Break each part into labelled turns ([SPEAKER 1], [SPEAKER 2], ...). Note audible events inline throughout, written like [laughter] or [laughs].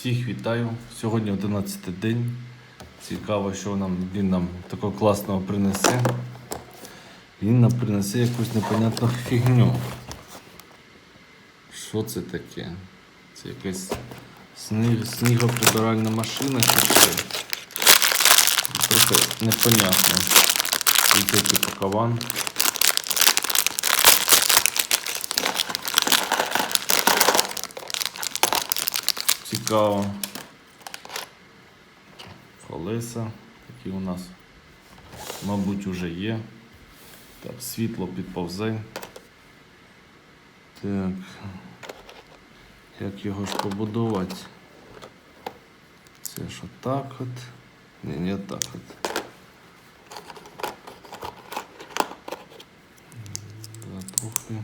[SPEAKER 1] Всіх вітаю. Сьогодні 11 день. Цікаво, що нам, він нам такого класного принесе. Він нам принесе якусь непонятну фігню. Що це таке? Це якась сніг, снігоприбиральна машина чи що? Трохи непонятно. Який типу Цікаво. Колеса такі у нас, мабуть, уже є. Так, світло підповзе. Так. Як його ж побудувати? Це ж отак от. Ні, не так от. Трохи,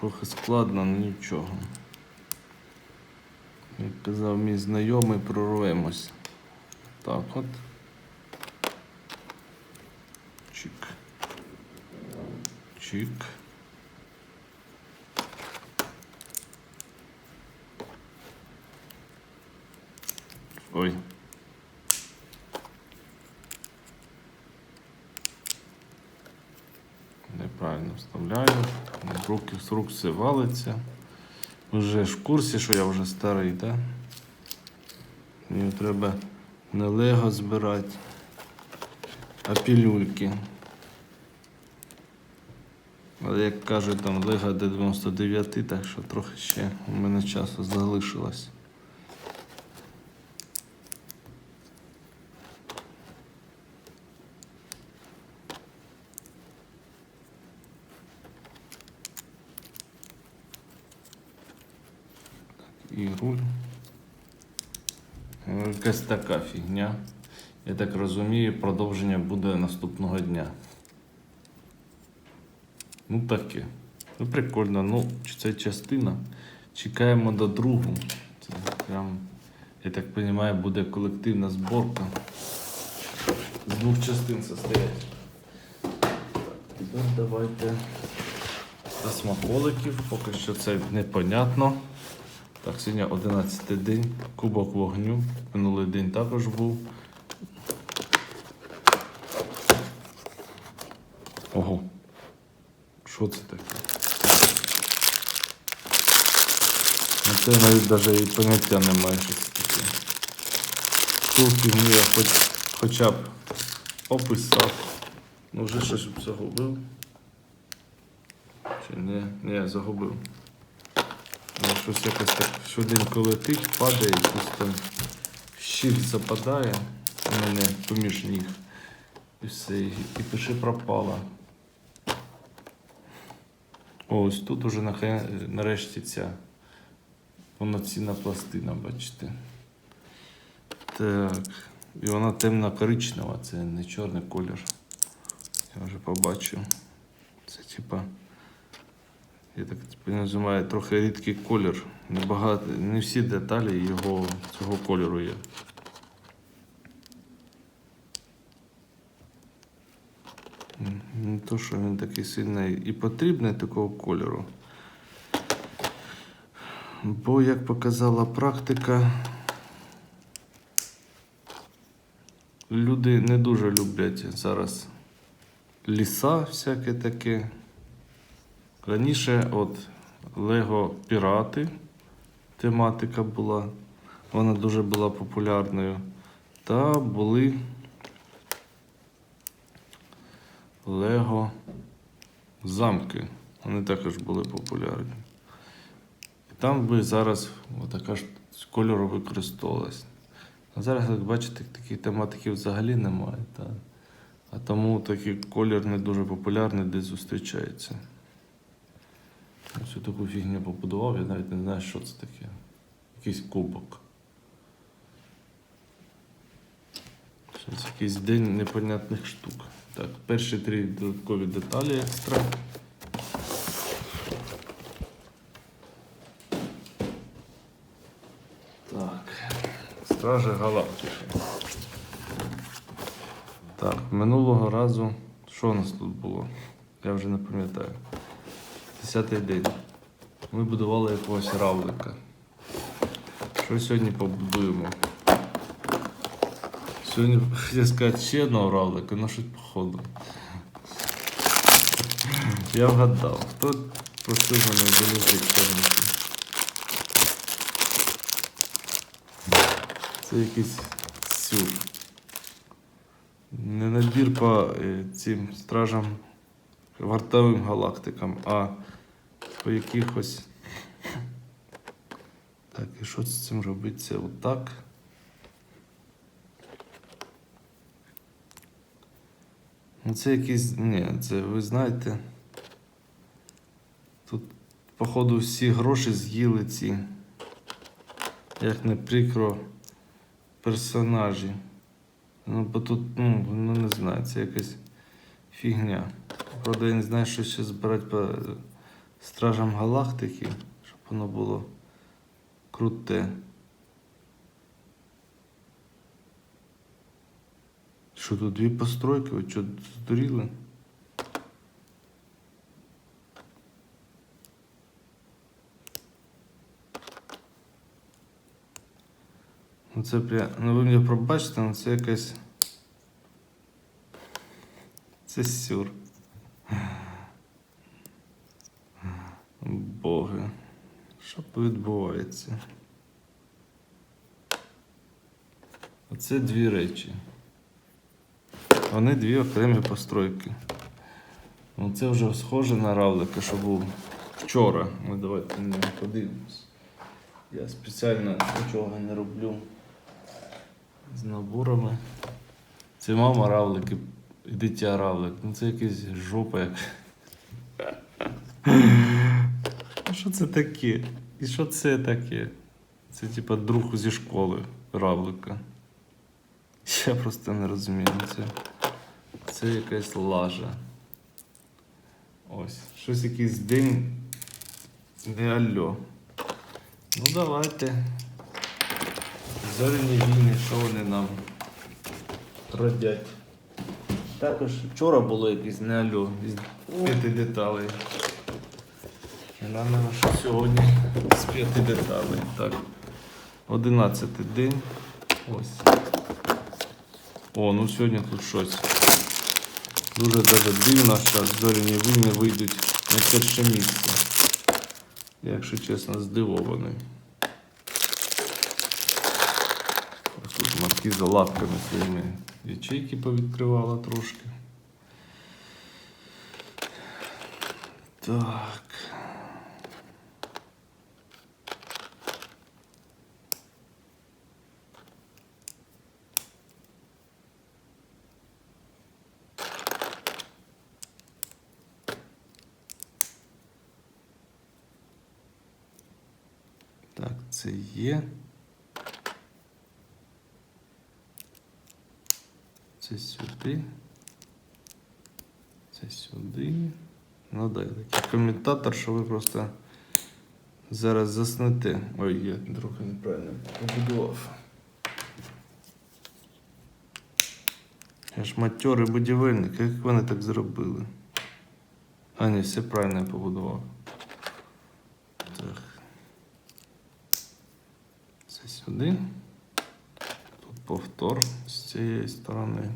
[SPEAKER 1] трохи складно, але нічого. Як казав мій знайомий, прорвемось. Так от. Чик. Чик. Ой. Неправильно вставляю. Руки з рук все валиться. Вже ж в курсі, що я вже старий, так? Мені треба не лего збирати, а пілюльки. Але як кажуть, там лего до 99, так що трохи ще у мене часу залишилось. І руль. Ну, Якась така фігня. Я так розумію, продовження буде наступного дня. Ну таке. Ну прикольно. Ну, чи це частина. Чекаємо до другу. Це прям, я так розумію, буде колективна зборка. З двох частин состоять. Тепер давайте до смаколиків. Поки що це непонятно. Так, сьогодні 11 день, кубок вогню. Минулий день також був. Ого. Що це таке? Ну, Це навіть навіть і поняття немає, що це таке. Ту фігню я хоч, хоча б описав. Ну вже щось загубив. Чи не? Ні, загубив. Щось якось так швиденько летить, падає, якось там щіль западає у мене поміж ніг. І все, і, пиши пропала. Ось тут уже нарешті ця повноцінна пластина, бачите. Так. І вона темно-коричнева, це не чорний колір. Я вже побачив. Це типа. Я так називаю трохи рідкий колір. Небагато, не всі деталі його цього кольору є. Не то, що він такий сильний і потрібний такого кольору. Бо, як показала практика, люди не дуже люблять зараз ліса всяке таке. Раніше от Лего Пірати тематика була, вона дуже була популярною. Та були Лего замки. Вони також були популярні. І там би зараз така ж кольору використовувалась. А зараз, як бачите, таких тематики взагалі немає. Та? А тому такий колір не дуже популярний, де зустрічається. Ось таку фігню побудував, я навіть не знаю, що це таке. Якийсь кубок. Щось якийсь день непонятних штук. Так, перші три додаткові деталі екстра. Так. Стражі Галактики. Так, минулого разу. Що у нас тут було? Я вже не пам'ятаю. Десятий день. Ми будували якогось равлика. Що сьогодні побудуємо? Сьогодні [laughs] хотів сказати ще одного равлика, ну щось походу. [laughs] Я вгадав. Хто просив мене долежить чорники? Це якийсь сюр. Не набір по е, цим стражам вартовим галактикам, а по якихось. Так, і що з цим робити? Це отак. Ну це якийсь. Ні, це ви знаєте. Тут, походу, всі гроші з'їли ці. Як не прикро персонажі. Ну, бо тут, ну, ну не знаю, це якась фігня. Правда, я не знаю, що ще збирати по стражам галактики, щоб воно було круте. Що тут дві постройки? Ви що, здуріли? Ну це прям. Ну ви мені пробачте, ну це якась. Це сюр. Боги. Що відбувається? Оце дві речі. Вони дві окремі постройки. Ну, це вже схоже на равлика, що був вчора. Ну, давайте нього подивимось. Я спеціально нічого не роблю з наборами. Це мама равлик і дитя равлик. Ну це якась жопа як. Ну, Що це таке? І що це таке? Це типа друг зі школи равлика. Я просто не розумію. Це, це якась лажа. Ось. Щось якийсь день. Не алло. Ну давайте. Зоряні війни, що вони нам родять. Також вчора було якесь не алло із п'яти деталей. Треба, що сьогодні з п'яти деталей. Так. Одинадцятий день. Ось. О, ну сьогодні тут щось. Дуже даже дивно, що зоряні війни вийдуть на перше місце. Якщо чесно, здивований. Ось Тут маркіза лапками своїми ячейки повідкривала трошки. Так. Так, це є. Це сюди. Це сюди. Ну да, я такий коментатор, що ви просто зараз заснете. Ой, я трохи неправильно побудував. Я ж матьорий будівельник, як вони так зробили? А, ні, все правильно я побудував. Так. Це сюди. Тут повтор з цієї сторони.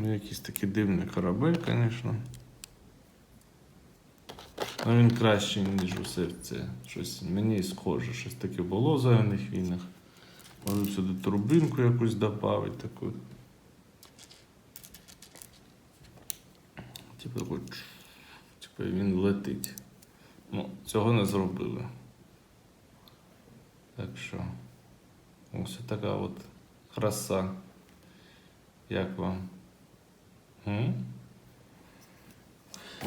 [SPEAKER 1] Ну, якийсь такий дивний корабель, звісно. Ну, він кращий, ніж усе це. Щось мені схоже, щось таке було в зелених війнах. Можу сюди турбинку якусь додати таку. Типу, чш, типу він летить. Ну, цього не зробили. Так що. Ось така от краса. Як вам? М?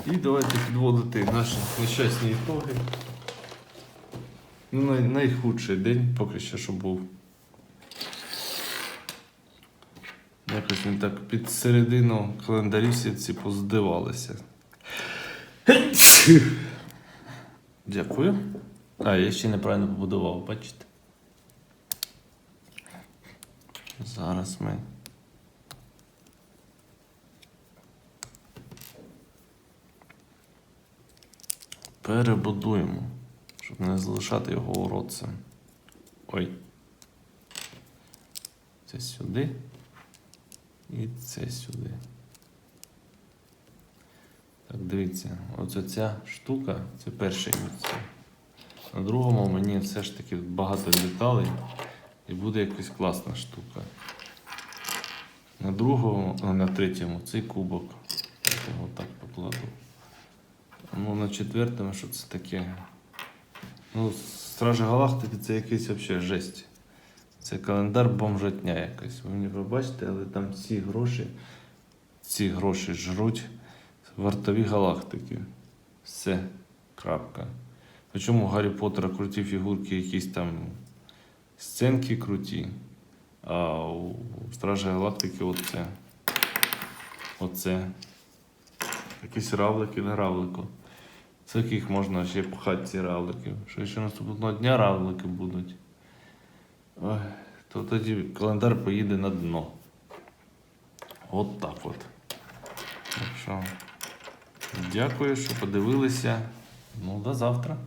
[SPEAKER 1] І давайте підводити наші нещасні ітоги. Ну, най- найхудший день поки що, що був. Якось він так під середину календарів ці поздивалися. Дякую. А, я ще неправильно побудував, бачите? Зараз ми. Перебудуємо, щоб не залишати його уродцем. Ой. Це сюди. І це сюди. Так, дивіться, оце ця штука це перше місце. На другому мені все ж таки багато деталей і буде якась класна штука. На другому, а, на третьому цей кубок. Я його так покладу. Ну, на четвертому, що це таке? Ну, Стражі Галактики це якийсь взагалі жесть. Це календар бомжатня якась. Ви не побачите, але там ці гроші, ці гроші жруть вартові галактики. Все. Крапка. Причому Гаррі Поттера круті фігурки, якісь там сценки круті. А у Стражі Галактики оце. Оце. Якісь равлики на равлику. Це яких можна ще пхати ці равлики. Що ще наступного дня равлики будуть. Ой, то тоді календар поїде на дно. От так от. Так що, дякую, що подивилися. Ну, до завтра.